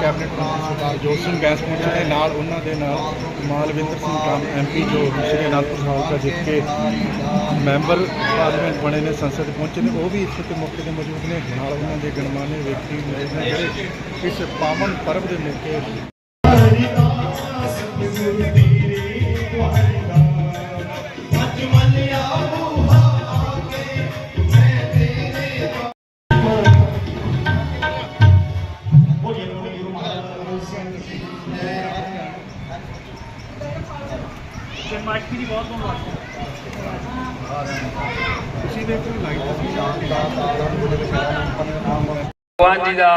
Cabinet ਮੰਤਰੀ ਸਰਦਾਰ ਜੋਤ ਸਿੰਘ ਬੈਂਸ ਪਹੁੰਚੇ ਨੇ ਨਾਲ ਉਹਨਾਂ ਦੇ ਨਾਲ ਮਾਲਵਿੰਦਰ ਸਿੰਘ ਕਾਮ ਐਮਪੀ ਜੋ ਸ਼੍ਰੀ ਅਨੰਦਪੁਰ ਸਾਹਿਬ ਦਾ ਜਿੱਤ ਕੇ ਮੈਂਬਰ ਪਾਰਲੀਮੈਂਟ ਬਣੇ ਨੇ, ਸੰਸਦ ਪਹੁੰਚੇ ਨੇ, ਉਹ ਵੀ ਇੱਥੇ ਤੇ ਮੌਕੇ ਤੇ ਮੌਜੂਦ ਨੇ। ਨਾਲ ਉਹਨਾਂ ਦੇ ਗਣਮਾਨੇ ਵਿਅਕਤੀ ਨੇ ਜਿਹੜੇ ਇਸ ਪਾਵਨ ਪਰਬ ਦੇ ਮੌਕੇ ਭਗਵਾਨ ਜੀ ਦਾ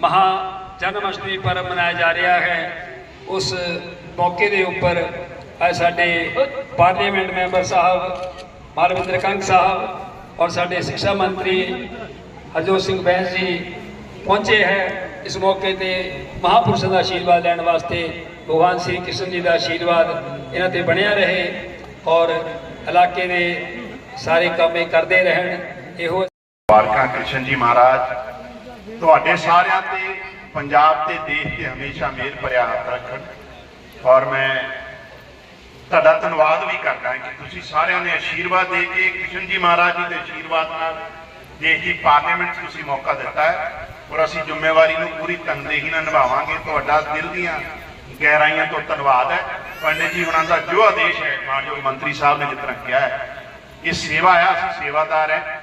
ਮਹਾ ਜਨਮ ਅਸ਼ਟਮੀ ਪਰਬ ਮਨਾਇਆ ਜਾ ਰਿਹਾ ਹੈ। ਉਸ ਮੌਕੇ ਦੇ ਉੱਪਰ ਸਾਡੇ ਪਾਰਲੀਮੈਂਟ ਮੈਂਬਰ ਸਾਹਿਬ ਮਾਲਵਿੰਦਰ ਕੰਗ ਸਾਹਿਬ ਔਰ ਸਾਡੇ ਸਿੱਖਿਆ ਮੰਤਰੀ ਹਰਜੋਤ ਸਿੰਘ ਬੈਂਸ ਜੀ ਪਹੁੰਚੇ ਹੈ। ਇਸ ਮੌਕੇ ਤੇ ਮਹਾਪੁਰਸ਼ਾਂ ਦਾ ਆਸ਼ੀਰਵਾਦ ਲੈਣ ਵਾਸਤੇ ਭਗਵਾਨ ਸ੍ਰੀ ਕ੍ਰਿਸ਼ਨ ਜੀ ਦਾ ਆਸ਼ੀਰਵਾਦ ਇਹਨਾਂ ਤੇ ਬਣਿਆ ਰਹੇ ਔਰ ਇਲਾਕੇ ਦੇ ਸਾਰੇ ਕੰਮ ਕਰਦੇ ਰਹਿਣ। ਇਹੋ ਵਾਰਕਾ ਕ੍ਰਿਸ਼ਨ ਜੀ ਮਹਾਰਾਜ ਤੁਹਾਡੇ ਸਾਰਿਆਂ ਤੇ, ਪੰਜਾਬ ਤੇ ਦੇਸ਼ ਤੇ ਹਮੇਸ਼ਾ ਮਿਹਰ ਭਰਿਆ ਹੱਥ ਰੱਖਣ। ਔਰ ਮੈਂ ਤੁਹਾਡਾ ਧੰਨਵਾਦ ਵੀ ਕਰਦਾ ਕਿ ਤੁਸੀਂ ਸਾਰਿਆਂ ਨੇ ਆਸ਼ੀਰਵਾਦ ਦੇ ਕੇ ਕ੍ਰਿਸ਼ਨ ਜੀ ਮਹਾਰਾਜ ਜੀ ਦੇ ਆਸ਼ੀਰਵਾਦ ਨਾਲ ਦੇਸ਼ ਦੀ ਪਾਰਲੀਮੈਂਟ 'ਚ ਤੁਸੀਂ ਮੌਕਾ ਦਿੱਤਾ ਹੈ। ਔਰ ਅਸੀਂ ਜ਼ਿੰਮੇਵਾਰੀ ਨੂੰ ਪੂਰੀ ਤਨਦੇਹੀ ਨਾਲ ਨਿਭਾਵਾਂਗੇ। ਤੁਹਾਡਾ ਦਿਲ ਦੀਆਂ ਗਹਿਰਾਈਆਂ ਤੋਂ ਧੰਨਵਾਦ ਹੈ। ਪੰਡਿਤ ਜੀ ਉਹਨਾਂ ਦਾ ਜੋ ਆਦੇਸ਼ ਹੈ ਮਾਨਯੋਗ ਮੰਤਰੀ ਸਾਹਿਬ ਨੇ ਜਿਸ ਤਰ੍ਹਾਂ ਕਿਹਾ ਹੈ, ਇਹ ਸੇਵਾ ਆ, ਅਸੀਂ ਸੇਵਾਦਾਰ ਹੈ।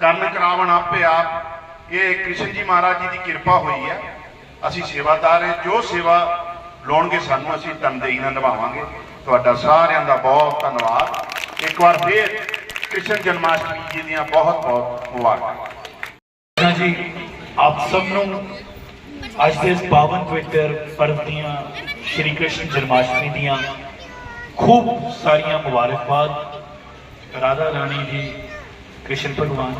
ਕਰਨ ਕਰਾਵਣ ਆਪੇ ਆਪ ਇਹ ਕ੍ਰਿਸ਼ਨ ਜੀ ਮਹਾਰਾਜ ਜੀ ਦੀ ਕਿਰਪਾ ਹੋਈ ਹੈ। ਅਸੀਂ ਸੇਵਾਦਾਰ ਹਾਂ। ਜੋ ਸੇਵਾ ਲਾਉਣਗੇ ਸਾਨੂੰ ਅਸੀਂ ਤਨਦੇਹੀ ਨਾਲ ਨਿਭਾਵਾਂਗੇ। ਤੁਹਾਡਾ ਸਾਰਿਆਂ ਦਾ ਬਹੁਤ ਧੰਨਵਾਦ। ਇੱਕ ਵਾਰ ਫੇਰ ਕ੍ਰਿਸ਼ਨ ਜਨਮਾਸ਼ਟਮੀ ਜੀ ਦੀਆਂ ਬਹੁਤ ਬਹੁਤ ਮੁਬਾਰਕਾਂ। ਹਾਂ ਜੀ, ਆਪ ਸਭ ਨੂੰ ਅੱਜ ਦੇ ਇਸ ਪਾਵਨ ਪਵਿੱਤਰ ਪਰਬ ਦੀਆਂ ਸ਼੍ਰੀ ਕ੍ਰਿਸ਼ਨ ਜਨਮਾਸ਼ਟਮੀ ਦੀਆਂ ਖੂਬ ਸਾਰੀਆਂ ਮੁਬਾਰਕਬਾਦ ਰਾਧਾ ਰਾਣੀ ਜੀ, ਕ੍ਰਿਸ਼ਨ ਭਗਵਾਨ,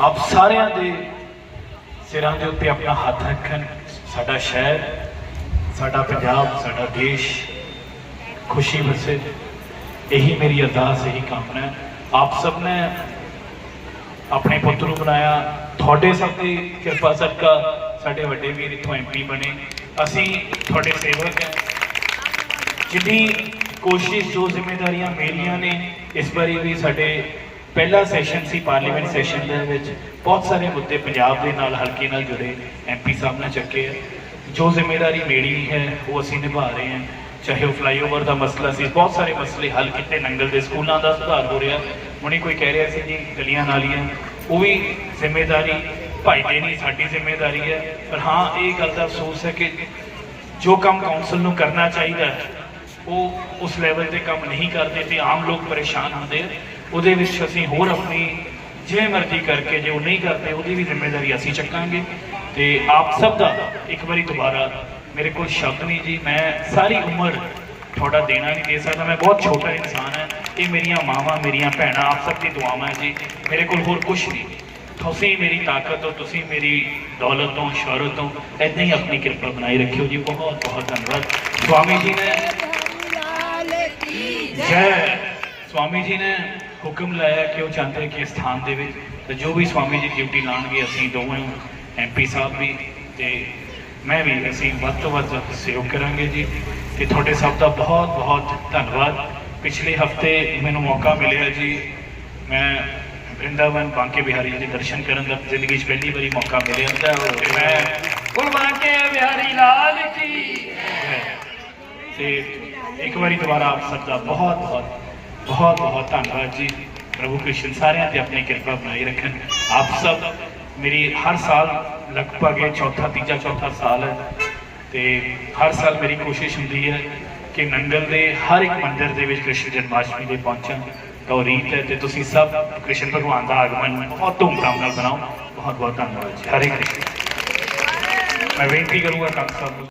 ਆਪ ਸਾਰਿਆਂ ਦੇ ਸਿਰਾਂ ਦੇ ਉੱਤੇ ਆਪਣਾ ਹੱਥ ਰੱਖਣ। ਸਾਡਾ ਸ਼ਹਿਰ, ਸਾਡਾ ਪੰਜਾਬ, ਸਾਡਾ ਦੇਸ਼ ਖੁਸ਼ੀ ਵਸੇ ਇਹੀ ਮੇਰੀ ਅਰਦਾਸ, ਇਹੀ ਕਾਮਨਾ ਹੈ। ਆਪ ਸਭ ਨੇ ਆਪਣੇ ਪੁੱਤ ਨੂੰ ਬਣਾਇਆ। ਤੁਹਾਡੇ ਸਭ ਦੀ ਕਿਰਪਾ ਸਦਕਾ ਸਾਡੇ ਵੱਡੇ ਵੀਰ ਇੱਥੋਂ ਐਮਪੀ ਬਣੇ। ਅਸੀਂ ਤੁਹਾਡੇ ਸੇਵਕ ਹਾਂ। ਜਿੰਨੀ ਕੋਸ਼ਿਸ਼, ਜੋ ਜ਼ਿੰਮੇਵਾਰੀਆਂ ਮੇਰੀਆਂ ਨੇ, ਇਸ ਬਾਰੇ ਵੀ ਸਾਡੇ ਪਹਿਲਾ ਸੈਸ਼ਨ ਸੀ ਪਾਰਲੀਮੈਂਟ ਸੈਸ਼ਨ ਦੇ ਵਿੱਚ ਬਹੁਤ ਸਾਰੇ ਮੁੱਦੇ ਪੰਜਾਬ ਦੇ ਨਾਲ ਹਲਕੇ ਨਾਲ ਜੁੜੇ ਐਮਪੀ ਸਾਹਿਬ ਨੇ ਚੱਕੇ ਆ। ਜੋ ਜ਼ਿੰਮੇਵਾਰੀ ਮੇਰੀ ਹੈ, ਉਹ ਅਸੀਂ ਨਿਭਾ ਰਹੇ ਹਾਂ। ਚਾਹੇ ਉਹ ਫਲਾਈਓਵਰ ਦਾ ਮਸਲਾ ਸੀ, ਬਹੁਤ ਸਾਰੇ ਮਸਲੇ ਹੱਲ ਕੀਤੇ ਨੰਗਲ ਦੇ ਸਕੂਲਾਂ ਦਾ ਸੁਧਾਰ ਹੋ ਰਿਹਾ। ਹੁਣੇ ਕੋਈ ਕਹਿ ਰਿਹਾ ਸੀ ਜੀ, ਗਲੀਆਂ ਨਾਲੀਆਂ, ਉਹ ਵੀ ਜ਼ਿੰਮੇਵਾਰੀ, ਭਾਈ ਦੇ ਨਹੀਂ, ਸਾਡੀ ਜ਼ਿੰਮੇਵਾਰੀ ਹੈ। ਪਰ ਹਾਂ, ਇਹ ਗੱਲ ਦਾ ਅਫਸੋਸ ਹੈ ਕਿ ਜੋ ਕੰਮ ਕਾਉਂਸਲ ਨੂੰ ਕਰਨਾ ਚਾਹੀਦਾ ਉਹ ਉਸ ਲੈਵਲ ਤੇ ਕੰਮ ਨਹੀਂ ਕਰਦੇ ਤੇ ਆਮ ਲੋਕ ਪਰੇਸ਼ਾਨ ਹੁੰਦੇ ਉਹਦੇ ਵਿੱਚ ਅਸੀਂ ਹੋਰ ਆਪਣੀ ਜਿਵੇਂ ਮਰਜ਼ੀ ਕਰਕੇ ਜੇ ਉਹ ਨਹੀਂ ਕਰਦੇ ਉਹਦੀ ਵੀ ਜ਼ਿੰਮੇਵਾਰੀ ਅਸੀਂ ਚੱਕਾਂਗੇ। ਤੇ ਆਪ ਸਭ ਦਾ ਇੱਕ ਵਾਰੀ ਦੁਬਾਰਾ ਮੇਰੇ ਕੋਲ ਸ਼ਬਦ ਨਹੀਂ ਜੀ ਮੈਂ ਸਾਰੀ ਉਮਰ ਤੁਹਾਡਾ ਦੇਣਾ ਨਹੀਂ ਦੇ ਸਕਦਾ। ਮੈਂ ਬਹੁਤ ਛੋਟਾ ਇਨਸਾਨ ਹਾਂ। ਇਹ ਮੇਰੀਆਂ ਮਾਵਾਂ ਮੇਰੀਆਂ ਭੈਣਾਂ ਆਪ ਸਭ ਦੀ ਦੁਆਵਾਂ ਹੈ ਜੀ। ਮੇਰੇ ਕੋਲ ਹੋਰ ਕੁਝ ਨਹੀਂ। ਤੁਸੀਂ ਮੇਰੀ ਤਾਕਤ ਹੋ ਤੁਸੀਂ ਮੇਰੀ ਦੌਲਤ ਤੋਂ ਸ਼ੌਹਰਤ ਤੋਂ ਏਦਾਂ ਹੀ ਆਪਣੀ ਕਿਰਪਾ ਬਣਾਈ ਰੱਖਿਓ ਜੀ। ਬਹੁਤ ਬਹੁਤ ਧੰਨਵਾਦ। ਸਵਾਮੀ ਜੀ ਨੇ ਜੈ। ਸਵਾਮੀ ਜੀ ਨੇ ਹੁਕਮ ਲਾਇਆ ਕਿ ਉਹ ਚਾਹੁੰਦੇ ਕਿ ਇਸ ਸਥਾਨ ਦੇ ਵਿੱਚ ਤੇ ਜੋ ਵੀ ਸਵਾਮੀ ਜੀ ਡਿਊਟੀ ਲਾਣਗੇ, ਅਸੀਂ ਦੋਵੇਂ ਐਮਪੀ ਸਾਹਿਬ ਵੀ ਤੇ ਮੈਂ ਵੀ ਅਸੀਂ ਵੱਧ ਤੋਂ ਵੱਧ ਸਹਿਯੋਗ ਕਰਾਂਗੇ ਜੀ। ਤੇ ਤੁਹਾਡੇ ਸਭ ਦਾ ਬਹੁਤ ਬਹੁਤ ਧੰਨਵਾਦ। ਪਿਛਲੇ ਹਫ਼ਤੇ ਮੈਨੂੰ ਮੌਕਾ ਮਿਲਿਆ ਜੀ। ਮੈਂ ਵਰਿੰਦਾਵਨ ਬਾਂਕੇ ਬਿਹਾਰੀ ਜੀ ਦੇ ਦਰਸ਼ਨ ਕਰਨ ਦਾ ਜ਼ਿੰਦਗੀ 'ਚ ਪਹਿਲੀ ਵਾਰੀ ਮੌਕਾ ਮਿਲਿਆ। ਤੇ ਮੈਂ ਕੁਲ ਬਾਂਕੇ ਬਿਹਾਰੀ ਲਾਲ ਕੀ ਤੇ ਇੱਕ ਵਾਰੀ ਦੁਬਾਰਾ ਆਪ ਸਭ ਦਾ ਬਹੁਤ ਬਹੁਤ ਬਹੁਤ ਬਹੁਤ ਧੰਨਵਾਦ ਜੀ ਪ੍ਰਭੂ ਕ੍ਰਿਸ਼ਨ ਸਾਰਿਆਂ ਤੇ ਆਪਣੀ ਕਿਰਪਾ ਬਣਾਈ ਰੱਖਣ ਆਪ ਸਭ ਮੇਰੀ ਹਰ ਸਾਲ ਲਗਭਗ ਇਹ ਚੌਥਾ ਤੀਜਾ ਚੌਥਾ ਸਾਲ ਹੈ ਤੇ ਹਰ ਸਾਲ ਮੇਰੀ ਕੋਸ਼ਿਸ਼ ਹੁੰਦੀ ਹੈ ਕਿ ਨੰਗਲ ਦੇ ਹਰ ਇੱਕ ਮੰਦਿਰ ਦੇ ਵਿੱਚ ਕ੍ਰਿਸ਼ਨ ਜਨਮਾਸ਼ਟਮੀ ਦੇ ਪਹੁੰਚਾਂ ਤਾਂ ਉਹ ਰੀਤ ਹੈ ਤੇ ਤੁਸੀਂ ਸਭ ਕ੍ਰਿਸ਼ਨ ਭਗਵਾਨ ਦਾ ਆਗਮਨ ਬਹੁਤ ਧੂਮਧਾਮ ਨਾਲ ਬਣਾਓ ਬਹੁਤ ਬਹੁਤ ਧੰਨਵਾਦ ਜੀ ਹਰੇ ਕ੍ਰਿਸ਼ਨ ਮੈਂ ਬੇਨਤੀ ਕਰੂੰਗਾ ਕੰਗ ਸਾਹਿਬ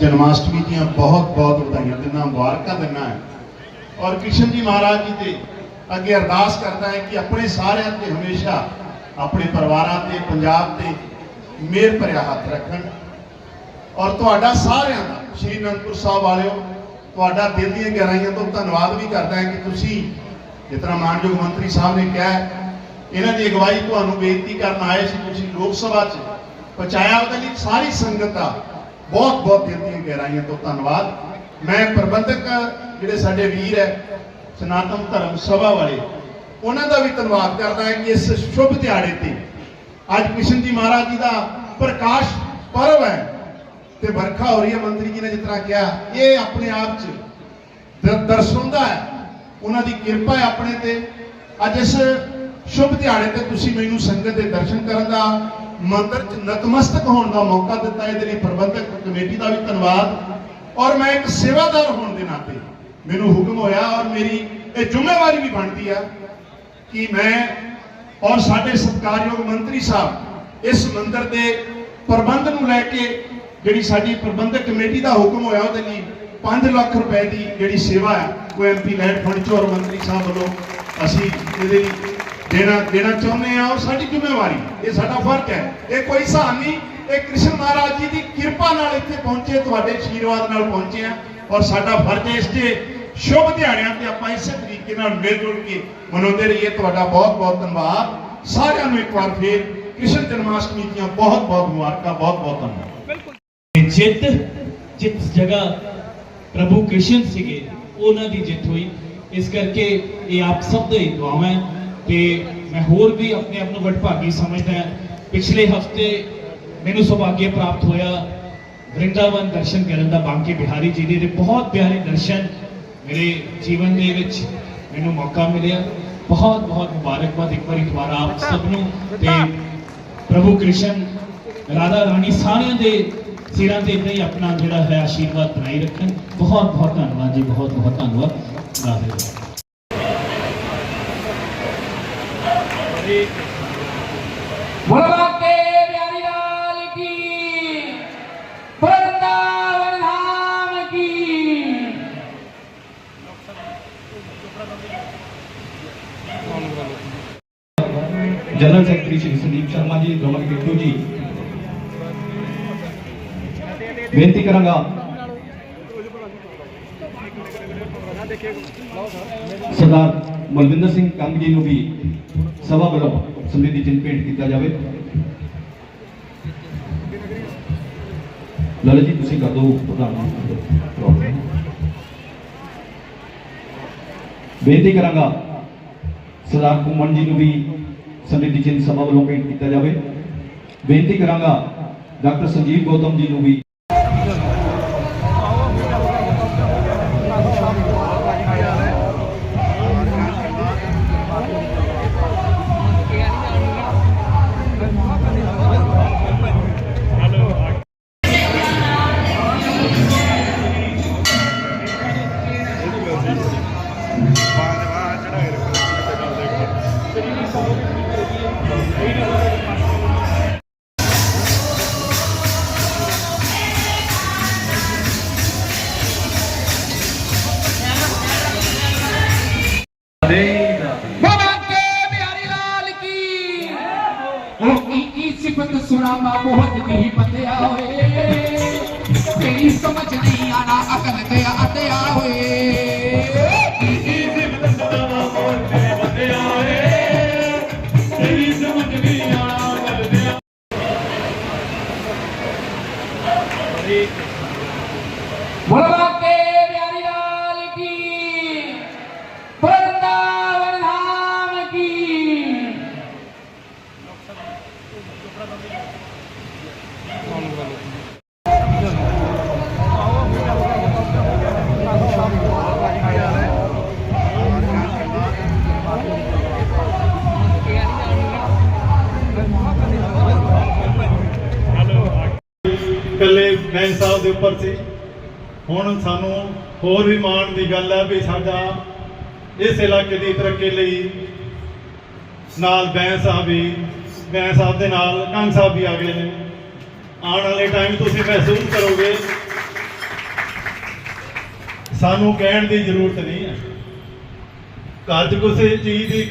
ਜਨਮਾਸ਼ਟਮੀ ਦੀਆਂ ਬਹੁਤ ਬਹੁਤ ਵਧਾਈਆਂ, ਦਿਨਾਂ ਮੁਬਾਰਕਾਂ ਦਿਨਾਂ ਹੈ। ਔਰ ਕ੍ਰਿਸ਼ਨ ਜੀ ਮਹਾਰਾਜ ਜੀ ਦੇ ਅੱਗੇ ਅਰਦਾਸ ਕਰਦਾ ਹੈ ਕਿ ਆਪਣੇ ਸਾਰਿਆਂ ਤੇ ਹਮੇਸ਼ਾ ਆਪਣੇ ਪਰਿਵਾਰਾਂ ਤੇ, ਪੰਜਾਬ ਤੇ ਮਿਹਰ ਭਰਿਆ ਹੱਥ ਰੱਖਣ। ਔਰ ਤੁਹਾਡਾ ਸਾਰਿਆਂ ਦਾ, ਸ਼੍ਰੀ ਅਨੰਦਪੁਰ ਸਾਹਿਬ ਵਾਲਿਓ, ਤੁਹਾਡਾ ਦਿਲ ਦੀਆਂ ਗਹਿਰਾਈਆਂ ਤੋਂ ਧੰਨਵਾਦ ਵੀ ਕਰਦਾ ਹੈ ਕਿ ਤੁਸੀਂ ਜਿਸ ਤਰ੍ਹਾਂ ਮਾਨਯੋਗ ਮੰਤਰੀ ਸਾਹਿਬ ਨੇ ਕਿਹਾ ਇਹਨਾਂ ਦੀ ਅਗਵਾਈ ਤੁਹਾਨੂੰ ਬੇਨਤੀ ਕਰਨ ਆਏ ਸੀ ਤੁਸੀਂ ਲੋਕ ਸਭਾ 'ਚ। ਪਹੁੰਚਾਇਆ ਉਹਦੇ ਲਈ ਸਾਰੀ ਸੰਗਤ ਦਾ ਬਹੁਤ ਬਹੁਤ ਦਿਲ ਦੀਆਂ ਗਹਿਰਾਈਆਂ ਤੋਂ ਧੰਨਵਾਦ। ਮੈਂ ਪ੍ਰਬੰਧਕ ਜਿਹੜੇ ਸਾਡੇ ਵੀਰ ਹੈ, ਸਨਾਤਨ ਧਰਮ ਸਭਾ ਵਾਲੇ, ਉਹਨਾਂ ਦਾ ਵੀ ਧੰਨਵਾਦ ਕਰਦਾ ਹਾਂ ਕਿ ਇਸ ਸ਼ੁਭ ਦਿਹਾੜੇ ਤੇ ਅੱਜ ਕ੍ਰਿਸ਼ਨ ਜੀ ਮਹਾਰਾਜ ਜੀ ਦਾ ਪ੍ਰਕਾਸ਼ ਪਰਵ ਹੈ ਤੇ ਵਰਖਾ ਹੋ ਰਹੀ ਹੈ, ਮੰਤਰੀ ਜੀ ਨੇ ਜਿਸ ਤਰ੍ਹਾਂ ਕਿਹਾ, ਇਹ ਆਪਣੇ ਆਪ 'ਚ ਦਰ- ਦਰਸਾਉਂਦਾ ਹੈ। ਉਹਨਾਂ ਦੀ ਕਿਰਪਾ ਹੈ ਆਪਣੇ ਤੇ। ਅੱਜ ਇਸ ਸ਼ੁਭ ਦਿਹਾੜੇ ਤੇ ਤੁਸੀਂ ਮੈਨੂੰ ਸੰਗਤ ਦੇ ਦਰਸ਼ਨ ਕਰਨ ਦਾ, ਮੰਦਰ 'ਚ ਨਤਮਸਤਕ ਹੋਣ ਦਾ ਮੌਕਾ ਦਿੱਤਾ, ਇਹਦੇ ਲਈ ਪ੍ਰਬੰਧਕ ਕਮੇਟੀ ਦਾ ਵੀ ਧੰਨਵਾਦ। ਔਰ ਮੈਂ ਇੱਕ ਸੇਵਾਦਾਰ ਹੋਣ ਦੇ ਨਾਤੇ ਮੈਨੂੰ ਹੁਕਮ ਹੋਇਆ ਔਰ ਮੇਰੀ ਇਹ ਜ਼ਿੰਮੇਵਾਰੀ ਵੀ ਬਣਦੀ ਆ ਕਿ ਮੈਂ ਔਰ ਸਾਡੇ ਸਤਿਕਾਰਯੋਗ ਮੰਤਰੀ ਸਾਹਿਬ ਇਸ ਮੰਦਰ ਦੇ ਪ੍ਰਬੰਧ ਨੂੰ ਲੈ ਕੇ ਜਿਹੜੀ ਸਾਡੀ ਪ੍ਰਬੰਧਕ ਕਮੇਟੀ ਦਾ ਹੁਕਮ ਹੋਇਆ, ਉਹਦੇ ਲਈ 5 ਲੱਖ ਰੁਪਏ ਦੀ ਜਿਹੜੀ ਸੇਵਾ ਹੈ, ਉਹ ਐਮਪੀ ਲੈਂਡ ਫੰਡ ਚੋਂ ਔਰ ਮੰਤਰੀ ਸਾਹਿਬ ਵੱਲੋਂ ਅਸੀਂ ਇਹਦੇ ਲਈ ਦੇਣਾ ਦੇਣਾ ਚਾਹੁੰਦੇ ਹਾਂ ਔਰ ਸਾਡੀ ਜ਼ਿੰਮੇਵਾਰੀ। ਇਹ ਸਾਡਾ ਫਰਜ਼ ਹੈ। ਇਹ ਕੋਈ ਸਹਾਨ ਨਹੀਂ। ਇਹ ਕ੍ਰਿਸ਼ਨ ਮਹਾਰਾਜ ਜੀ ਦੀ ਕਿਰਪਾ ਨਾਲ ਇੱਥੇ ਪਹੁੰਚੇ, ਤੁਹਾਡੇ ਆਸ਼ੀਰਵਾਦ ਨਾਲ ਪਹੁੰਚੇ ਆ। ਔਰ ਸਾਡਾ ਫਰਜ਼ ਹੈ ਇਸ ਤੇ ਸ਼ੁਭ ਦਿਹਾੜਿਆਂ ਤੇ ਆਪਾਂ ਇਸੇ ਤਰੀਕੇ ਨਾਲ ਮਿਲ ਜੁਲ ਕੇ ਮਨਾਉਂਦੇ ਰਹੀਏ। ਤੁਹਾਡਾ ਬਹੁਤ ਬਹੁਤ ਧੰਨਵਾਦ। ਸਾਰਿਆਂ ਨੂੰ ਇੱਕ ਵਾਰ ਫੇਰ ਕ੍ਰਿਸ਼ਨ ਜਨਮਾਸ਼ਟਮੀ ਦੀਆਂ ਬਹੁਤ ਬਹੁਤ ਮੁਬਾਰਕਾਂ ਬਹੁਤ ਬਹੁਤ ਧੰਨਵਾਦ ਜਿੱਤ ਜਿਸ ਜਗ੍ਹਾ ਪ੍ਰਭੂ ਕ੍ਰਿਸ਼ਨ ਸੀਗੇ, ਉਹਨਾਂ ਦੀ ਜਿੱਤ ਹੋਈ। ਇਸ ਕਰਕੇ ਇਹ ਆਪ ਸਭ ਦੇ ਦੁਆਵਾਂ ਹੈ। ਤੇ ਮੈਂ ਹੋਰ ਵੀ ਆਪਣੇ ਆਪ ਨੂੰ ਵਡਭਾਗੀ ਸਮਝਦਾ ਹਾਂ। ਪਿਛਲੇ ਹਫ਼ਤੇ ਮੈਨੂੰ ਸੁਭਾਗਿਆ ਪ੍ਰਾਪਤ ਹੋਇਆ ਵਰਿੰਦਾਵਨ ਦਰਸ਼ਨ ਕਰਨ ਦਾ ਬਾਂਕੇ ਬਿਹਾਰੀ ਜੀ ਦੇ। ਬਹੁਤ ਪਿਆਰੇ ਦਰਸ਼ਨ ਮੇਰੇ ਜੀਵਨ ਦੇ ਵਿੱਚ ਮੈਨੂੰ ਮੌਕਾ ਮਿਲਿਆ। ਬਹੁਤ ਬਹੁਤ ਮੁਬਾਰਕਬਾਦ ਇੱਕ ਵਾਰੀ ਦੁਬਾਰਾ ਆਪ ਸਭ ਨੂੰ ਤੇ ਪ੍ਰਭੂ ਕ੍ਰਿਸ਼ਨ ਰਾਧਾ ਰਾਣੀ ਸਾਰਿਆਂ ਦੇ ਸਿਰਾਂ ਤੇ ਇਦਾਂ ਹੀ ਆਪਣਾ ਜਿਹੜਾ ਹੈ ਆਸ਼ੀਰਵਾਦ ਬਣਾਈ ਰੱਖਣ। ਬਹੁਤ ਬਹੁਤ ਧੰਨਵਾਦ ਜੀ ਬਹੁਤ ਬਹੁਤ ਧੰਨਵਾਦ। Radhe ਰਾਧੇ बोला के प्यारी लाल की वृंदावन धाम की ਜਨਰਲ ਸੈਕਟਰੀ ਸ਼੍ਰੀ ਸੰਦੀਪ ਸ਼ਰਮਾ ਜੀ ਰਮਨ ਕਿੱਟੂ ਜੀ ਬੇਨਤੀ ਕਰਾਂਗਾ ਸਰਦਾਰ ਮਲਵਿੰਦਰ ਸਿੰਘ ਕੰਗ ਜੀ ਨੂੰ ਵੀ ਸਭਾ ਵੱਲੋਂ ਸਮ੍ਰਿਧੀ ਚਿੰਨ੍ਹ ਭੇਂਟ ਕੀਤਾ ਜਾਵੇ ਲਲਿਤ ਜੀ ਤੁਸੀਂ ਕਰ ਦਿਓ ਪ੍ਰਧਾਨ ਜੀ ਬੇਨਤੀ ਕਰਾਂਗਾ ਸਰਦਾਰ ਕੁਮਨ ਜੀ ਨੂੰ ਵੀ ਸਮ੍ਰਿਧੀ ਚਿੰਨ੍ਹ ਸਭਾ ਵੱਲੋਂ ਭੇਂਟ ਕੀਤਾ ਜਾਵੇ ਬੇਨਤੀ ਕਰਾਂਗਾ ਡਾਕਟਰ ਸੰਜੀਵ ਗੌਤਮ ਜੀ ਨੂੰ ਵੀ ਸੁਣਾਵਾ ਬਹੁਤ ਨਹੀਂ ਪਤਿਆ ਓਏ ਤੇਰੀ ਸਮਝ ਨਹੀਂ ਆਣਾ ਅਕਲ ਤੇ ਆਤਿਆ ਓਏ ਇਕੱਲੇ ਬੈਂਸ ਸਾਹਿਬ ਦੇ ਉੱਪਰ ਸੀ। ਹੁਣ ਸਾਨੂੰ ਹੋਰ ਵੀ ਮਾਣ ਦੀ ਗੱਲ ਹੈ ਵੀ ਸਾਡਾ ਇਸ ਇਲਾਕੇ ਦੀ ਤਰੱਕੀ ਲਈ ਨਾਲ ਬੈਂਸ ਸਾਹਿਬ ਵੀ ਬੈਂਸ ਸਾਹਿਬ ਦੇ ਨਾਲ ਕੰਗ ਸਾਹਿਬ ਵੀ ਆ ਗਏ ਨੇ। ਆਉਣ ਵਾਲੇ ਟਾਈਮ ਤੁਸੀਂ ਮਹਿਸੂਸ ਕਰੋਗੇ। ਸਾਨੂੰ ਕਹਿਣ ਦੀ ਜ਼ਰੂਰਤ ਨਹੀਂ ਹੈ। ਘਰ 'ਚ ਕਿਸੇ ਚੀਜ਼ ਦੀ ਕਮੀ